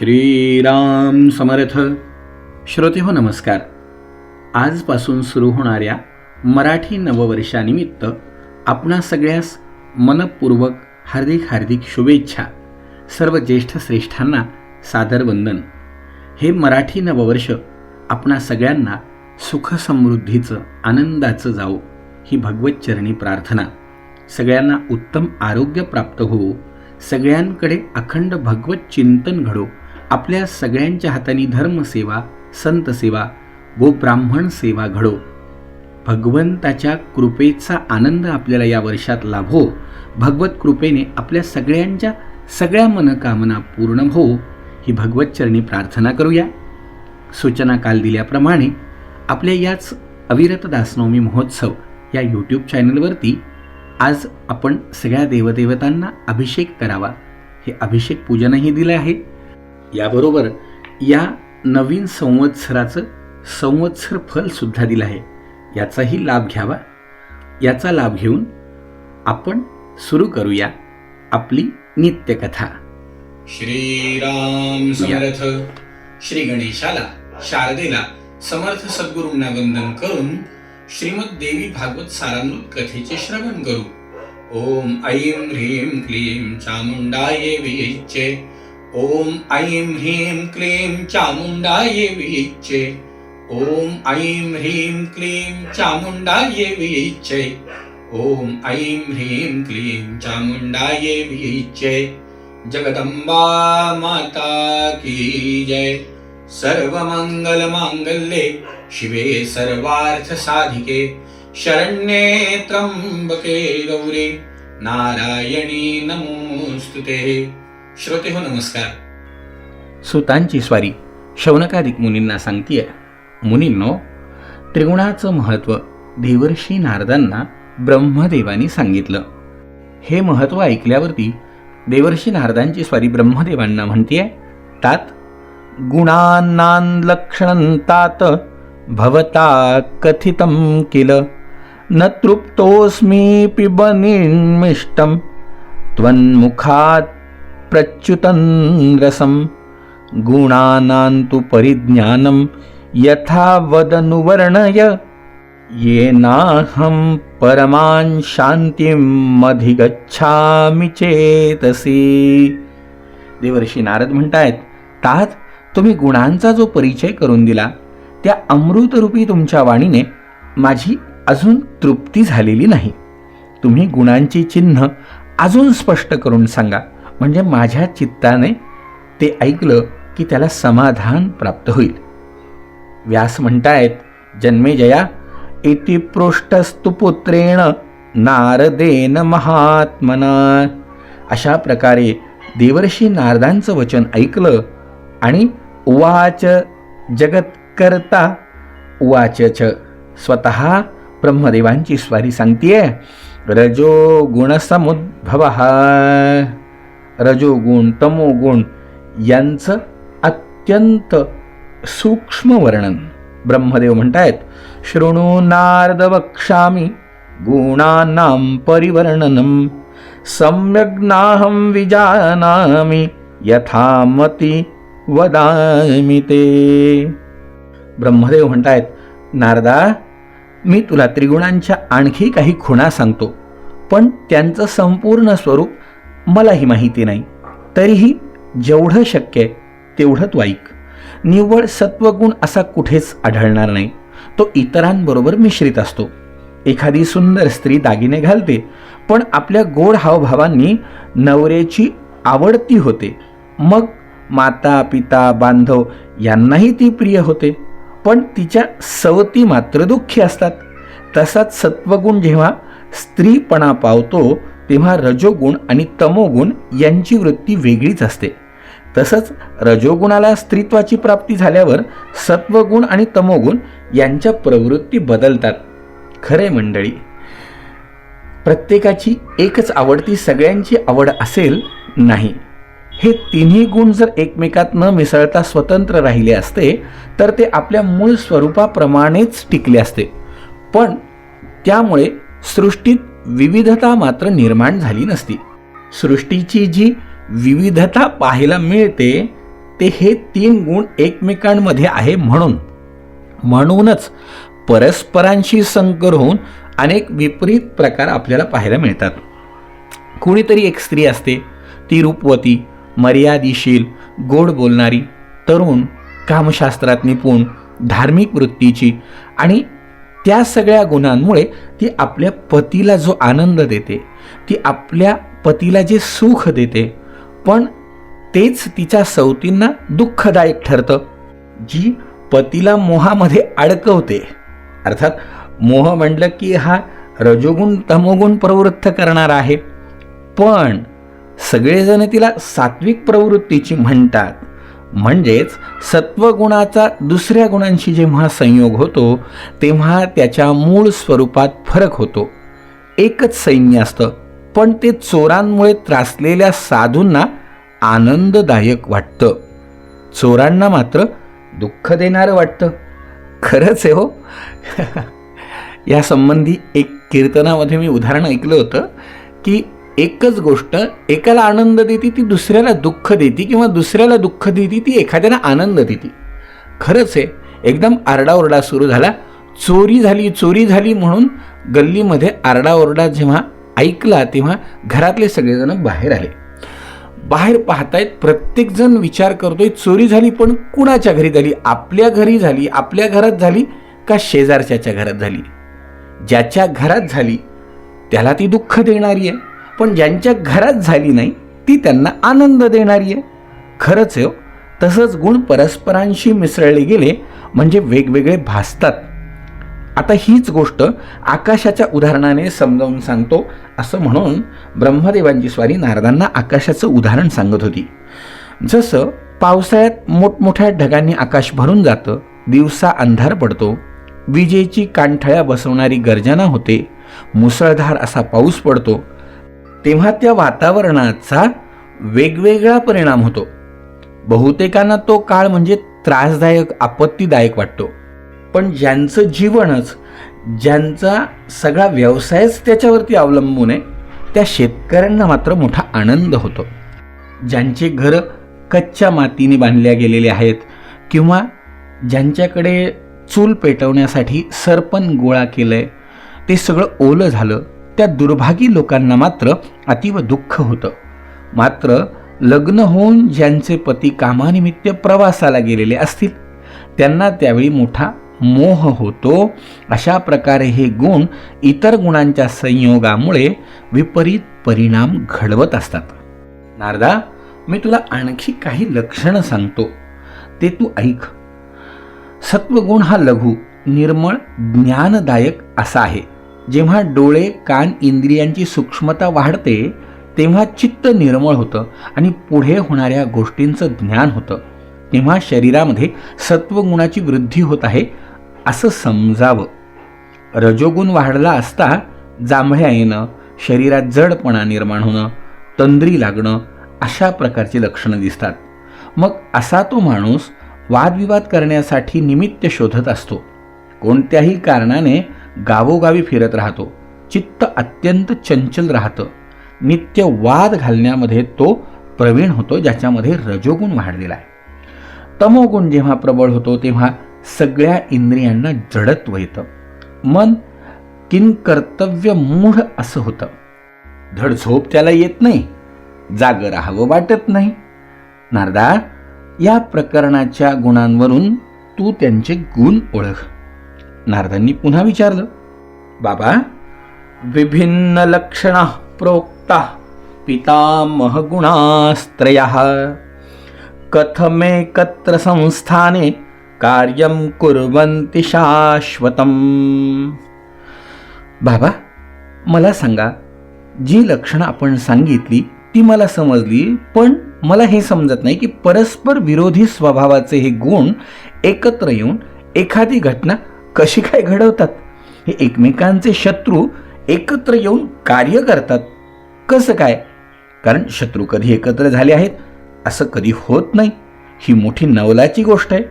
श्रीराम समर्थ. श्रोते हो नमस्कार. आजपासून सुरू होणाऱ्या मराठी नववर्षानिमित्त आपणा सगळ्यास मनपूर्वक हार्दिक हार्दिक शुभेच्छा. सर्व ज्येष्ठ श्रेष्ठांना सादर वंदन. हे मराठी नववर्ष आपणा सगळ्यांना सुखसमृद्धीचं आनंदाचं जावो ही भगवतचरणी प्रार्थना. सगळ्यांना उत्तम आरोग्य प्राप्त होवो. सगळ्यांकडे अखंड भगवत चिंतन घडो. आपल्या सगळ्यांच्या हाताने धर्मसेवा संतसेवा गोब्राह्मण सेवा घडो. भगवंताच्या कृपेचा आनंद आपल्याला या वर्षात लाभो. भगवत कृपेने आपल्या सगळ्यांच्या सगळ्या मनकामना पूर्ण हो. ही भगवत चरणी प्रार्थना करूया. सूचना काल दिल्याप्रमाणे आपल्या याच अविरत दासनवमी महोत्सव या यूट्यूब चॅनलवरती आज आपण सगळ्या देवदेवतांना अभिषेक करावा. हे अभिषेक पूजनही दिलं आहे. याबरोबर या नवीन संवत्सराचं संवत्सर फल सुद्धा दिलं आहे. याचाही लाभ घ्यावा. याचा लाभ घेऊन आपण सुरू करूया आपली नित्यकथा. श्रीराम समर्थ. श्री गणेशाला शारदेला समर्थ सद्गुरूंना वंदन करून श्रीमद देवी भागवत सारामृत कथेचे श्रवण करू. ओम ऐं ह्रीं क्लीं चामुंडाये विचे ॐ ऐं ह्रीं क्लीं चामुण्डाय विचे ॐ ऐं ह्रीं क्लीं चामुण्डाय विचे ॐ ऐं ह्रीं क्लीं चामुण्डाय विचे जगदम्बा माता की जय। सर्वमङ्गलमाङ्गल्ये शिवे सर्वार्थसाधिके। शरण्ये त्र्यम्बके गौरी। नारायणी नमोस्तुते श्रोते हो नमस्कार. सुतांची स्वारी शौनकाधिक मुनींना सांगतीये. मुनींनो त्रिगुणाचं महत्त्व देवर्षी नारदांना ब्रह्मदेवानी सांगितलं. हे महत्त्व ऐकल्यावरती देवर्षी नारदांची स्वारी ब्रह्मदेवांना म्हणतीये तात गुणांनान तात भवता कथितं किल न तृप्तोस्मी पिबनिर्मिष्टं त्वन्मुखात् प्रच्युतं रसं गुणानां तु परिज्ञानं यथा वदनुवर्णय येनाहं परमां शांतीमधिगच्छामि चेतसी। देवर्षी नारद म्हणतायत तात तुम्ही गुणांचा जो परिचय करून दिला त्या अमृतरूपी तुमच्या वाणीने माझी अजून तृप्ती झालेली नाही. तुम्ही गुणांची चिन्ह अजून स्पष्ट करून सांगा म्हणजे माझ्या चित्ताने ते ऐकलं की त्याला समाधान प्राप्त होईल. व्यास म्हणतायत जन्मेजया इति पृष्ठस्तु पुत्रेण नारदेन महात्मना. अशा प्रकारे देवर्षी नारदांचं वचन ऐकलं आणि उवाच जगत्कर्ता उवाच स्वत स्वतः ब्रह्मदेवांची स्वारी सांगतीये रजो गुणसमुद्भव. रजोगुण तमोगुण यांचं अत्यंत सूक्ष्म वर्णन. ब्रह्मदेव म्हणतायत शृणु नारद वक्षामी गुणानां परिवर्णनम सम्यग्नाहं विजानामी यथामती वदामि ते. ब्रह्मदेव म्हणतायत नारदा मी तुला त्रिगुणांच्या आणखी काही खुणा सांगतो पण त्यांचं संपूर्ण स्वरूप मलाही माहिती नाही. तरीही जेवढं शक्य आहे तेवढं तू ऐक निव्वळ सत्वगुण असा कुठेच आढळणार नाही. तो इतरांबरोबर मिश्रित असतो. एखादी सुंदर स्त्री दागिने घालते पण आपल्या गोड हावभावांनी नवऱ्याची आवडती होते. मग माता पिता बांधव यांनाही ती प्रिय होते. पण तिच्या सवती मात्र दुःखी असतात. तसाच सत्वगुण जेव्हा स्त्रीपणा पावतो तेव्हा रजोगुण आणि तमोगुण यांची वृत्ती वेगळीच असते. तसंच रजोगुणाला स्त्रीत्वाची प्राप्ती झाल्यावर सत्वगुण आणि तमोगुण यांच्या प्रवृत्ती बदलतात. खरे मंडळी. प्रत्येकाची एकच आवडती सगळ्यांची आवड असेल नाही. हे तिन्ही गुण जर एकमेकात न मिसळता स्वतंत्र राहिले असते तर ते आपल्या मूळ स्वरूपाप्रमाणेच टिकले असते. पण त्यामुळे सृष्टीत विविधता मात्र निर्माण झाली नसती. सृष्टीची जी विविधता पाहायला मिळते ते हे तीन गुण एकमेकांमध्ये आहे म्हणून. म्हणूनच परस्परांशी संकर होऊन अनेक विपरीत प्रकार आपल्याला पाहायला मिळतात. कुणीतरी एक स्त्री असते ती रूपवती मर्यादिशील गोड बोलणारी तरुण कामशास्त्रात निपुण धार्मिक वृत्तीची आणि त्या सगळ्या गुणांमुळे ती आपल्या पतीला जो आनंद देते ती आपल्या पतीला जे सुख देते पण तेच तिच्या सवतींना दुःखदायक ठरतं. जी पतीला मोहामध्ये अडकवते अर्थात मोह म्हटलं की हा रजोगुण तमोगुण प्रवृत्त करणारा आहे. पण सगळेजण तिला सात्विक प्रवृत्तीची म्हणतात. म्हणजेच सत्वगुणाचा दुसऱ्या गुणांशी जेव्हा संयोग होतो तेव्हा त्याच्या मूळ स्वरूपात फरक होतो. एकच सैन्य असतं पण ते चोरांमुळे त्रासलेल्या साधूंना आनंददायक वाटतं. चोरांना मात्र दुःख देणारं वाटतं. खरंच आहे हो. यासंबंधी एक कीर्तनामध्ये मी उदाहरण ऐकलं होतं की एकच गोष्ट एकाला आनंद देते ती दुसऱ्याला दुःख देते किंवा दुसऱ्याला दुःख देते ती एखाद्याला आनंद देते. खरंच आहे एकदम आरडाओरडा सुरू झाला. चोरी झाली चोरी झाली म्हणून गल्लीमध्ये आरडाओरडा जेव्हा ऐकला तेव्हा घरातले सगळेजण बाहेर आले. बाहेर पाहतायत प्रत्येकजण विचार करतोय चोरी झाली पण कुणाच्या घरी झाली? आपल्या घरी झाली आपल्या घरात झाली का शेजारच्याच्या घरात झाली? ज्याच्या घरात झाली त्याला ती दुःख देणारी आहे. पण ज्यांच्या घरात झाली नाही ती त्यांना आनंद देणारी आहे. खरंच हो. तसंच गुण परस्परांशी मिसळले गेले म्हणजे वेगवेगळे भासतात. आता हीच गोष्ट आकाशाच्या उदाहरणाने समजावून सांगतो. असं म्हणून ब्रह्मदेवांची स्वारी नारदांना आकाशाचं उदाहरण सांगत होती. जसं पावसाळ्यात मोठमोठ्या ढगांनी आकाश भरून जातं दिवसा अंधार पडतो. विजेची कानठळ्या बसवणारी गर्जना होते. मुसळधार असा पाऊस पडतो. तेव्हा त्या वातावरणाचा वेगवेगळा परिणाम होतो. बहुतेकांना तो काळ म्हणजे त्रासदायक आपत्तीदायक वाटतो. पण ज्यांचं जीवनच ज्यांचा सगळा व्यवसायच त्याच्यावरती अवलंबून आहे त्या शेतकऱ्यांना मात्र मोठा आनंद होतो. ज्यांचे घरं कच्च्या मातीने बांधल्या गेलेले आहेत किंवा ज्यांच्याकडे चूल पेटवण्यासाठी सरपण गोळा केलं आहे ते सगळं ओलं झालं त्या दुर्भागी लोकांना मात्र अतीव दुःख होतं. मात्र लग्न होऊन ज्यांचे पती कामानिमित्त प्रवासाला गेलेले असतील त्यांना त्यावेळी मोठा मोह होतो. अशा प्रकारे हे गुण इतर गुणांच्या संयोगामुळे विपरीत परिणाम घडवत असतात. नारदा मी तुला आणखी काही लक्षणं सांगतो. ते तू ऐक. सत्वगुण हा लघु निर्मळ ज्ञानदायक असा आहे. जेव्हा डोळे कान इंद्रियांची सूक्ष्मता वाढते तेव्हा चित्त निर्मळ होतं आणि पुढे होणाऱ्या गोष्टींचं ज्ञान होतं. तेव्हा शरीरामध्ये सत्वगुणाची वृद्धी होत आहे असं समजावं. रजोगुण वाढला असता जांभळ्या येणं शरीरात जडपणा निर्माण होणं तंद्री लागणं अशा प्रकारची लक्षणं दिसतात. मग असा तो माणूस वादविवाद करण्यासाठी निमित्त शोधत असतो. कोणत्याही कारणाने गावोगावी फिरत राहतो. चित्त अत्यंत चंचल राहतं. नित्य वाद घालण्यामध्ये तो प्रवीण होतो ज्याच्यामध्ये रजोगुण वाढलेला आहे. तमोगुण जेव्हा प्रबळ होतो तेव्हा सगळ्या इंद्रियांना जडत्व येतं. मन किनकर्तव्य मूढ असं होतं. धड झोप त्याला येत नाही जाग राहावं वाटत नाही. नारदा या प्रकरणाच्या गुणांवरून तू त्यांचे गुण ओळख. नारदांनी पुन्हा विचारलं बाबा विभिन्न लक्षण प्रोक्ता पितामह गुणास्त्रय। कथमेकत्र संस्थाने कार्यं कुर्वन्ति शाश्वतम। बाबा मला सांगा जी लक्षणं आपण सांगितली ती मला समजली पण मला हे समजत नाही की परस्पर विरोधी स्वभावाचे हे गुण एकत्र येऊन एखादी घटना कशी काय घडवतात? हे एकमेकांचे शत्रू एकत्र येऊन कार्य करतात. कसं काय? कारण शत्रू कधी एकत्र झाले आहेत असं कधी होत नाही. ही मोठी नवलाची गोष्ट आहे.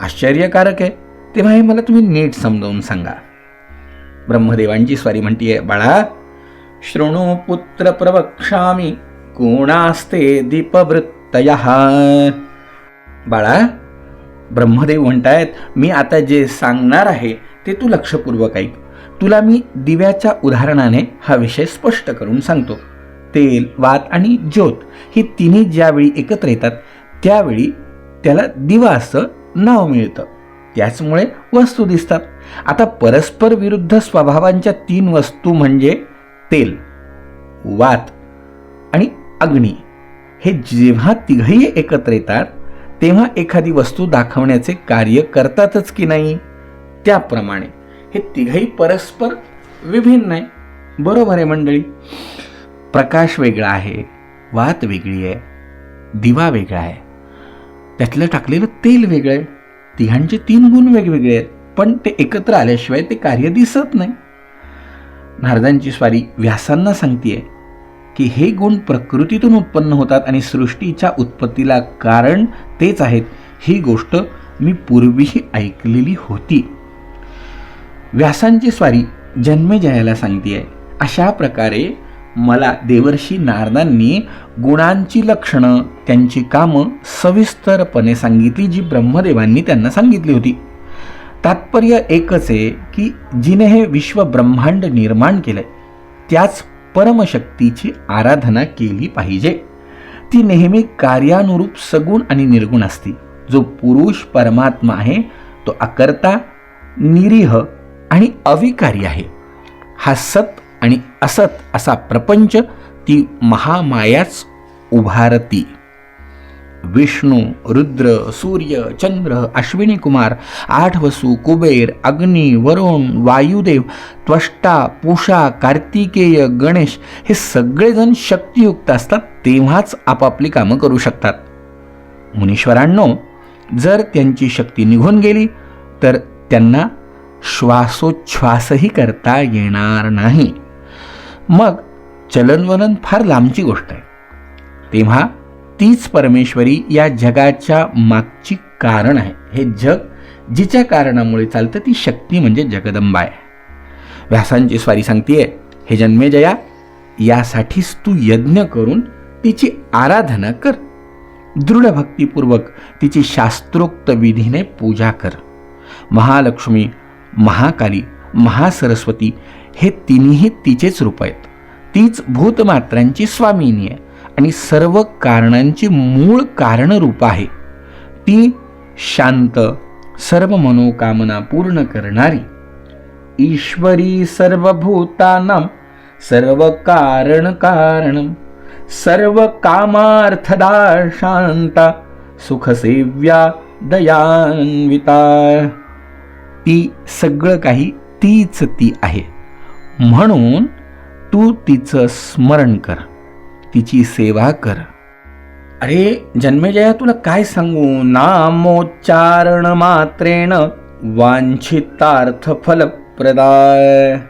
आश्चर्यकारक आहे. तेव्हा हे मला तुम्ही नीट समजावून सांगा. ब्रह्मदेवांची स्वारी म्हणतीये बाळा शृणु पुत्र प्रवक्षामी कोणास्ते दीपवृत्तय? बाळा ब्रह्मदेव म्हणतायत मी आता जे सांगणार आहे ते तू लक्षपूर्वक ऐक. तुला मी दिव्याच्या उदाहरणाने हा विषय स्पष्ट करून सांगतो. तेल वात आणि ज्योत ही तिन्ही ज्यावेळी एकत्र येतात त्यावेळी त्याला दिवा असं नाव मिळतं. त्याचमुळे वस्तू दिसतात. आता परस्पर विरुद्ध स्वभावांच्या तीन वस्तू म्हणजे तेल वात आणि अग्नी. हे जेव्हा तिघही एकत्र येतात तेव्हा एखादी वस्तू दाखवण्याचे कार्य करतातच की नाही? त्याप्रमाणे. हे तिघही परस्पर विभिन्न आहे. बरोबर आहे मंडळी? प्रकाश वेगळा आहे वात वेगळी आहे दिवा वेगळा आहे. त्यातलं टाकलेलं तेल वेगळं आहे. तिघांचे तीन गुण वेगवेगळे आहेत. पण ते एकत्र आल्याशिवाय ते कार्य दिसत नाही. नारदांची स्वारी व्यासांना सांगतीये की हे गुण प्रकृतीतून उत्पन्न होतात आणि सृष्टीच्या उत्पत्तीला कारण तेच आहेत. ही गोष्ट मी पूर्वीही ऐकलेली होती. व्यासांची स्वारी जन्मेजयाला आहे अशा प्रकारे मला देवर्षी नारदांनी गुणांची लक्षणं त्यांची कामं सविस्तरपणे सांगितली जी ब्रह्मदेवांनी त्यांना सांगितली होती. तात्पर्य एकच आहे की जिने हे विश्व ब्रह्मांड निर्माण केलंय त्याच परमशक्तीची आराधना केली पाहिजे. ती नेहमी कार्यानुरूप सगुण आणि निर्गुण असते. जो पुरुष परमात्मा आहे तो अकर्ता निरीह आणि अविकारी आहे. हा सत आणि असत असा प्रपंच ती महामायाच उभारती. विष्णू रुद्र सूर्य चंद्र अश्विनी कुमार आठ वसू कुबेर अग्नी वरुण वायुदेव त्वष्टा पुषा कार्तिकेय गणेश हे सगळेजण शक्तियुक्त असतात तेव्हाच आपापली कामं करू शकतात मुनीश्वरांनो जर त्यांची शक्ती निघून गेली तर त्यांना श्वासोच्छ्वासही करता येणार नाही मग चलनवलन फार लांबची गोष्ट आहे तेव्हा तीच परमेश्वरी या जगाच्या मागची कारण आहे. हे जग जिच्या कारणामुळे चालतं ती शक्ती म्हणजे जगदंबा आहे. व्यासांची स्वारी सांगतीये हे जन्मेजया यासाठीच तू यज्ञ करून तिची आराधना कर. दृढ भक्तीपूर्वक तिची शास्त्रोक्त विधीने पूजा कर. महालक्ष्मी महाकाली महासरस्वती हे तिन्ही तिचेच रूप आहेत. तीच भूतमात्रांची स्वामिनी आहे. आणि सर्व कारणांची मूळ कारणरूप आहे. ती शांत सर्व मनोकामना पूर्ण करणारी ईश्वरी सर्वभूतानां सर्व कारण कारण सर्व कामार्थदा शांता सुखसेव्या दयान्विता. ती सगळं काही तीच ती आहे. म्हणून तू तिचं स्मरण कर. तिची सेवा कर. अरे जन्मेजया तुला काय सांगू? नामोच्चारण मात्रेण वांछितार्थ फलप्रदाय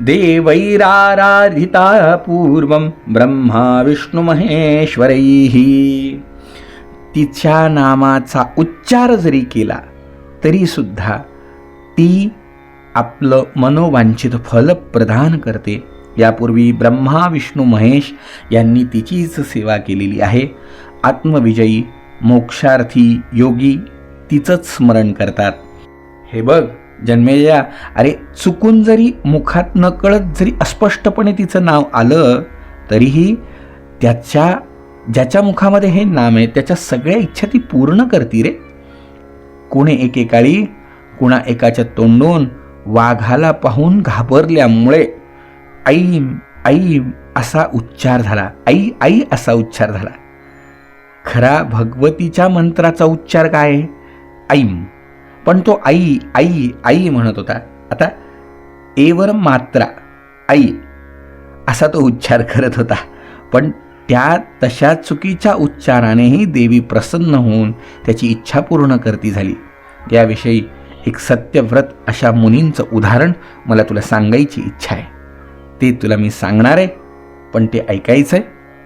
देवैराराधिता पूर्वं ब्रह्मा विष्णू महेश्वरैः. तिच्या नामाचा उच्चार जरी केला तरी सुद्धा ती आपलं मनोवांछित फल प्रदान करते. यापूर्वी ब्रह्मा विष्णू महेश यांनी तिचीच सेवा केलेली आहे. आत्मविजयी मोक्षार्थी योगी तिचंच स्मरण करतात. हे बघ जन्मेजया अरे चुकून जरी मुखात नकळत जरी अस्पष्टपणे तिचं नाव आलं तरीही त्याच्या ज्याच्या मुखामध्ये हे नाम आहे त्याच्या सगळ्या इच्छा ती पूर्ण करती रे. कुणे एकेकाळी कुणा एकाच्या तोंडून वाघाला पाहून घाबरल्यामुळे ऐम ऐम असा उच्चार झाला. आई आई असा उच्चार झाला. खरा भगवतीच्या मंत्राचा उच्चार काय? आहे? ऐम पण तो आई आई आई म्हणत होता. आता एवर मात्रा आई असा तो उच्चार करत होता. पण त्या तशा चुकीच्या उच्चारानेही देवी प्रसन्न होऊन त्याची इच्छा पूर्ण करती झाली. याविषयी एक सत्यव्रत अशा मुनींचं उदाहरण मला तुला सांगायची इच्छा आहे. ते तुला मी सांगणार आहे पण ते ऐकायचं आहे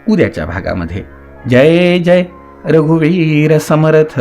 उद्याच्या भागामध्ये. जय जय रघुवीर समर्थ.